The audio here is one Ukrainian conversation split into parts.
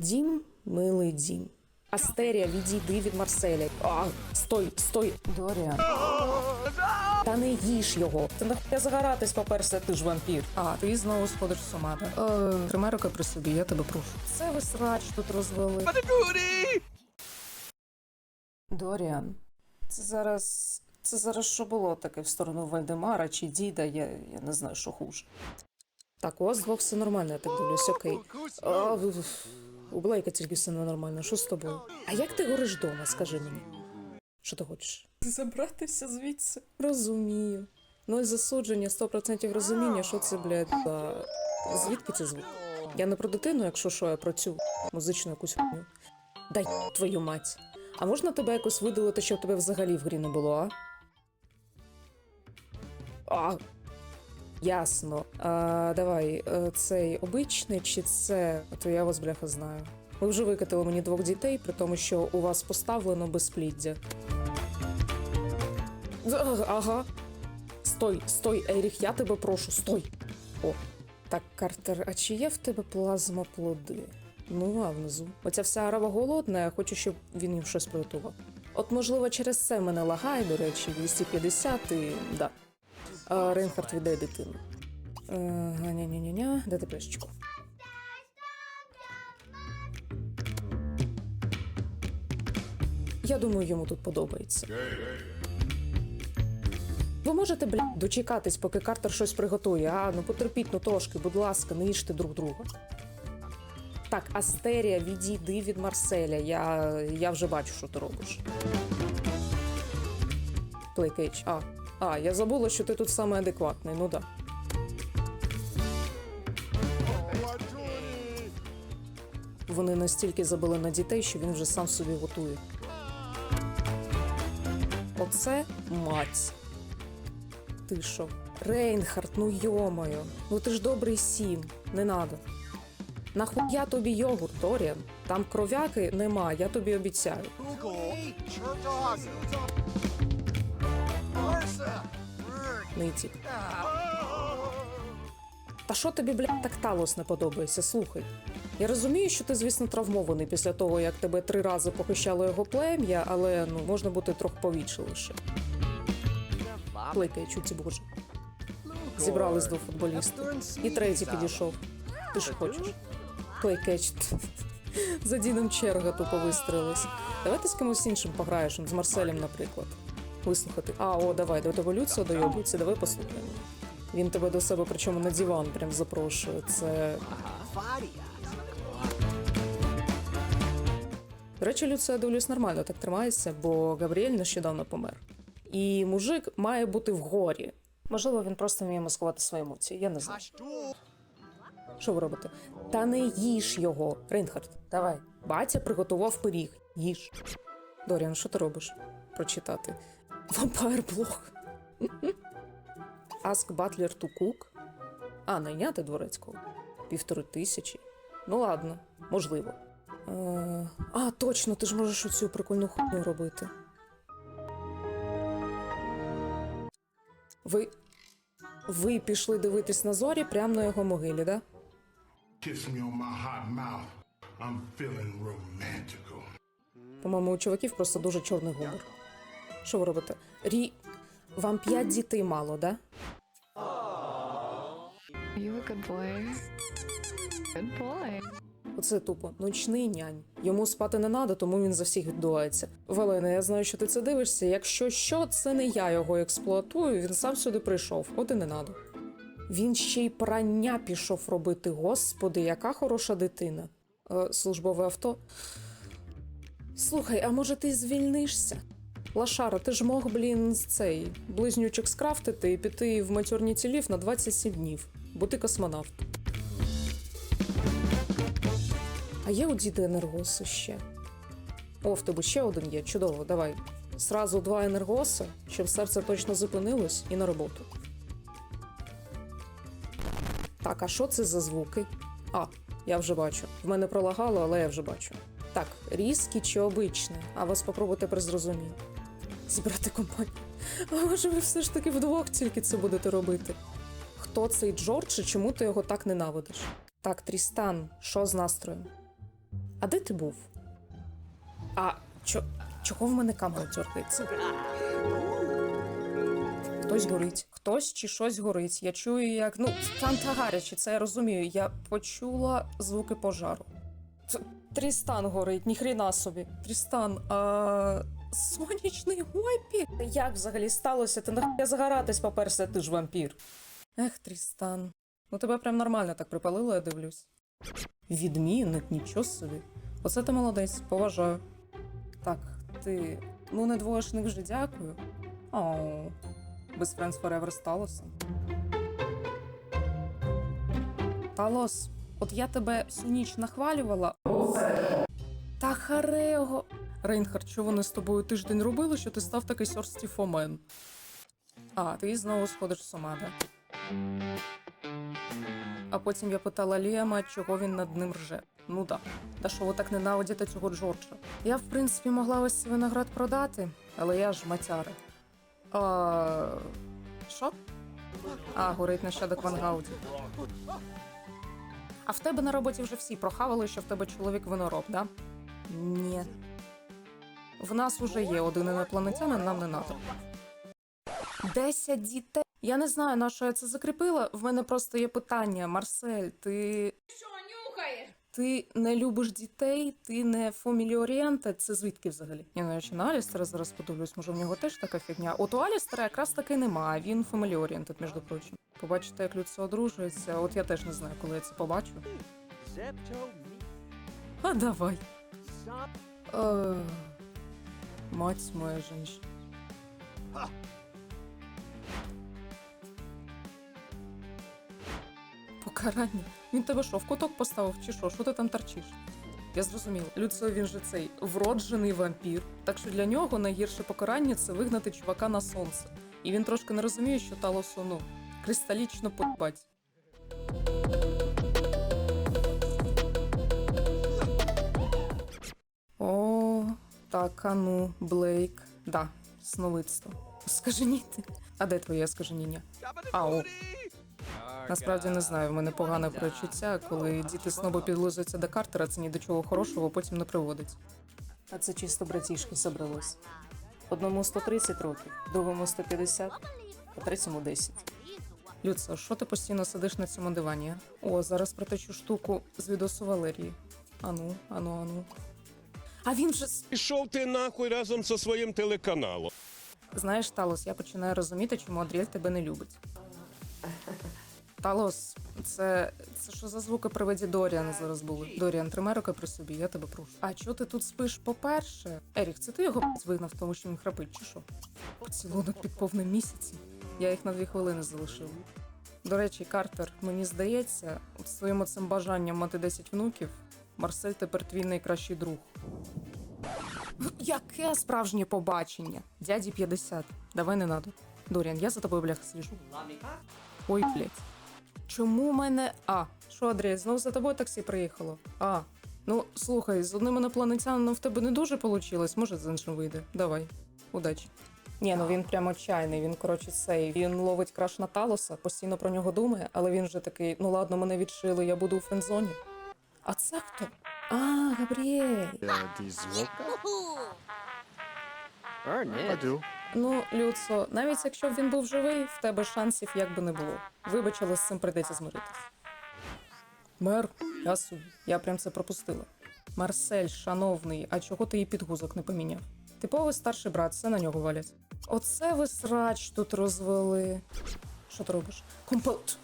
Дім, милий дім. Астерія, відійди від Марселя. А, стой, стой, Доріан. Та не їж його. Ти нахуя загоратись, по-перше, ти ж вампір. А, ти знову сходиш з ума, да? Е, тримай руки при собі, я тебе прошу. Це ви срач тут розвели. Доріан, це зараз. Це зараз що було таке в сторону Вальдемара чи діда, я, я не знаю, що хуже. Так, у вас двох все нормально, я так дивлюсь, окей. А, у Блейка тільки все ненормально. Що з тобою? А як ти гориш вдома, скажи мені? Що ти хочеш? Забратися звідси. Розумію. Ноль засудження, 100% розуміння, що це, блядь, за... звідки це звук? Я не про дитину, якщо що, я про цю музичну якусь хуйню. Дай твою мать. А можна тебе якось видалити, щоб тебе взагалі в грі не було, а? А, Ясно. А, давай, е, цей обичний чи це, то я вас бляха знаю. Ви вже викатили мені двох дітей, при тому, що у вас поставлено безпліддя. Ага. Стой, стой, Еріх, я тебе прошу, стой. О, так, Картер, а чи є в тебе плазмоплоди? Ну, а внизу. Оця вся арава голодна, я хочу, щоб він їм щось приготував. От, можливо, через це мене лагає, до речі, 250 і да. Рейнхард віддає дитину. Е, Ня-ня-ня-ня, де ти пляшечку? Я думаю, йому тут подобається. Ви можете, блядь, дочекатись, поки Картер щось приготує, а? Ну потерпіть, ну трошки, будь ласка, не їжте друг друга. Так, Астерія, відійди від Марселя. Я, я вже бачу, що ти робиш. Плейкейдж. А, а, я забула, що ти тут саме адекватний, ну да. Вони настільки забили на дітей, що він вже сам собі готує. Оце мать. Ти що? Рейнхард, ну йомаю. Ну ти ж добрий сім, не надо. Нахуя тобі йогурт, Доріан? Там кров'яки нема, я тобі обіцяю. Нитік. Та що тобі, блядь, так Талос не подобається? Слухай. Я розумію, що ти, звісно, травмований після того, як тебе три рази похищало його плем'я, але ну можна бути трохи повічливіше. Пликає чуті боже. Зібрались два футболісти. І третій підійшов. Ти що хочеш? Плейкеч. За Діном черга тупо вистрілилась. Давай ти з кимось іншим пограєш, з Марселем, наприклад. Вислухати. А, о, давай, до тебе Люціо дойобується, давай послухаємо. Він тебе до себе, причому на диван прям запрошує. Це. До речі, Люціо, я дивлюсь нормально так тримається, бо Габріель нещодавно помер. І мужик має бути в горі. Можливо, він просто вміє маскувати свої емоції, я не знаю. Що ви робите? Та не їж його, Рейнхард, давай. Батя приготував пиріг. Їж. Доріан, що ти робиш? Прочитати. Вампайр блог. Ask Butler to cook. А, найняти дворецького. Півтори тисячі. Ну ладно, можливо. Е, а, точно, ти ж можеш оцю прикольну хуйню робити. Ви. Ви пішли дивитись на зорі прямо на його могилі, да? Kiss me on my hot mouth. I'm feeling romantical. По-моєму, у чуваків просто дуже чорний гумор. Що ви робите? Рі. Вам п'ять дітей мало, да? You a good boy? Good boy. Оце тупо ночний нянь. Йому спати не треба, тому він за всіх віддувається. Валена, я знаю, що ти це дивишся. Якщо що, це не я його експлуатую, він сам сюди прийшов, от і не надо. Він ще й прання пішов робити. Господи, яка хороша дитина. Е, службове авто. Слухай, а може ти звільнишся? Лашара, ти ж мог, блін, з цей близнючок скрафтити і піти в матюрні тілів на 27 днів, бо ти космонавт. А є у діда енергоси ще? О, в тебе ще один є. Чудово, давай. Сразу два енергоси, щоб серце точно зупинилось, і на роботу. Так, а що це за звуки? А, я вже бачу. В мене пролагало, але я вже бачу. Так, різкі чи обичне, а вас попробуйте призрозуміти. Зібрати компанію. А може ви все ж таки вдвох тільки це будете робити? Хто цей Джордж і чому ти його так ненавидиш? Так, Трістан, що з настроєм? А де ти був? А чо, чого в мене камера дергається? Хтось горить, хтось чи щось горить. Я чую, як. Ну, там та гаряче, це я розумію. Я почула звуки пожару. Трістан горить, ніхрена собі. Трістан, а. Сонячний гойпік? Як взагалі сталося? Ти нахуя загоратись поперся, ти ж вампір. Ех, Трістан. Ну тебе прям нормально так припалило, я дивлюсь. Відмінник, нічого собі. Оце ти молодець, поважаю. Так, ти. Ну, не двоєшник вже дякую. Оу. Без Friends Forever сталося. Талос, от я тебе всю ніч нахвалювала. Та харего. Рейнхард, що вони з тобою тиждень робили, що ти став такий сорсті фомен? А, ти знову сходиш з ума, да? А потім я питала Ліама, чого він над ним рже. Ну да. Та що ви так ненавидите цього Джорджа? Я, в принципі, могла ось цей виноград продати, але я ж матяра. А... Що? А, горить нащадок Вангауді. А в тебе на роботі вже всі прохавали, що в тебе чоловік винороб, да? Ні. В нас уже є один інопланетянин, нам не надо. Десять дітей. Я не знаю, на що я це закріпила. В мене просто є питання. Марсель, ти. Що нюхаєш? Ти не любиш дітей, ти не фоміліорієнте. Це звідки взагалі? Я навіть на Алістера зараз подивлюсь, може в нього теж така фігня. От у Алістера якраз таки немає, він фоміліорієнтед, між прочим. Побачите, як людство одружується. От я теж не знаю, коли я це побачу. А давай. Е, Мать моя женщина. Покарання. Він тебе що, в куток поставив чи що? Що ти там торчиш? Я зрозумів. Люцо він же цей вроджений вампір. Так що для нього найгірше покарання це вигнати чувака на сонце. І він трошки не розуміє, що Талосу, ну, кристалічно подбать. Так, а ну, Блейк. Да, сновидство. Скаженіти. А де твоє скаженіння? Ау. Насправді не знаю, в мене погане перечуття, коли діти сноби підлизуються до Картера, це ні до чого хорошого потім не приводить. А це чисто братішки собралось. Одному 130 років, другому 150, а третьому 10. Люцо, що ти постійно сидиш на цьому дивані? О, зараз протечу штуку з відосу Валерії. Ану, ану, ану. А він же Пішов ти нахуй разом зі своїм телеканалом. Знаєш, Талос, я починаю розуміти, чому Адріель тебе не любить. Талос, це, це що за звуки при виді Доріана зараз були? Доріан, тримай руки при собі, я тебе прошу. А чого ти тут спиш по-перше? Ерік, це ти його блядь, вигнав, тому що він храпить, чи що? Поцілунок під повним місяцем. Я їх на дві хвилини залишила. До речі, Картер, мені здається, от своїм оцим бажанням мати 10 внуків, Марсель тепер твій найкращий друг. Яке справжнє побачення? Дяді 50. Давай не надо. Доріан, я за тобою бляха сліжу. Ой, блядь. Чому мене. А, що, Андрій, знов за тобою таксі приїхало? А. Ну, слухай, з одним інопланетянином в тебе не дуже вийшло, може з іншим вийде. Давай. Удачі. Ні, ну він прямо чайний, він, коротше, цей. Він ловить краш на Талоса, постійно про нього думає, але він вже такий, ну ладно, мене відшили, я буду у френдзоні. А це хто? А, Габріель. Earn it. Ну, Люцо, навіть якщо б він був живий, в тебе шансів як би не було. Вибач, але з цим прийдеться змиритись. Мер, я собі, я прям це пропустила. Марсель, шановний, а чого ти її підгузок не поміняв? Типовий старший брат, все на нього валять. Оце ви срач тут розвели. Що ти робиш? Компот.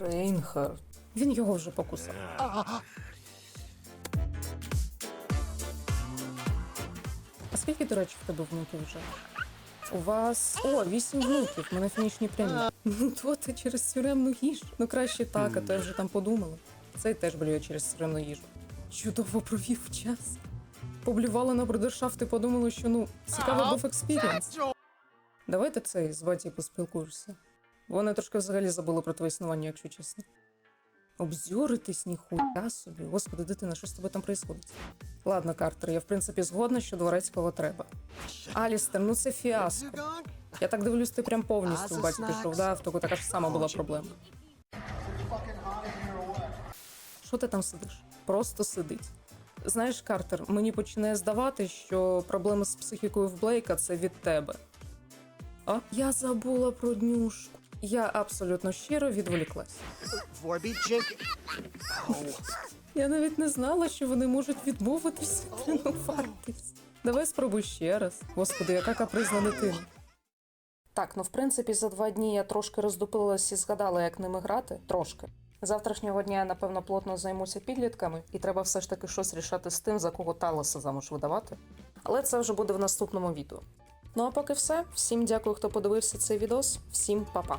Рейнхард. Він його вже покусав. Скільки, до речі, в тебе внуків вже? У вас о, вісім внуків, в мене фінішні премії. Ну то ти через тюремну їжу. Ну краще так, а то я вже там подумала. Цей теж блює через тюремну їжу. Чудово провів час. Поблювали на брудершафт і подумали, що ну цікавий був експірієнс. Давайте цей з Ваті поспілкуєшся. Вони трошки взагалі забули про твоє існування, якщо чесно. Обзюритись ніхуя собі. Господи, дитина, що з тобою там происходить? Ладно, Картер, я в принципі згодна, що дворецького треба. Алістер, ну це фіаско. Я так дивлюсь, ти прям повністю в баті пішов, да? В того така ж сама була проблема. Що ти там сидиш? Просто сидить. Знаєш, Картер, мені починає здавати, що проблеми з психікою в Блейка це від тебе. А? Я забула про днюшку. Я абсолютно щиро відволіклась. Я навіть не знала, що вони можуть відмовитися тренуватись. Давай спробуй ще раз. Господи, яка капризна дитина. Так, ну в принципі, за два дні я трошки роздупилась і згадала, як ними грати. Трошки. Завтрашнього дня я, напевно, плотно займуся підлітками, і треба все ж таки щось рішати з тим, за кого Талоса замуж видавати. Але це вже буде в наступному відео. Ну а поки все. Всім дякую, хто подивився цей відос. Всім па-па.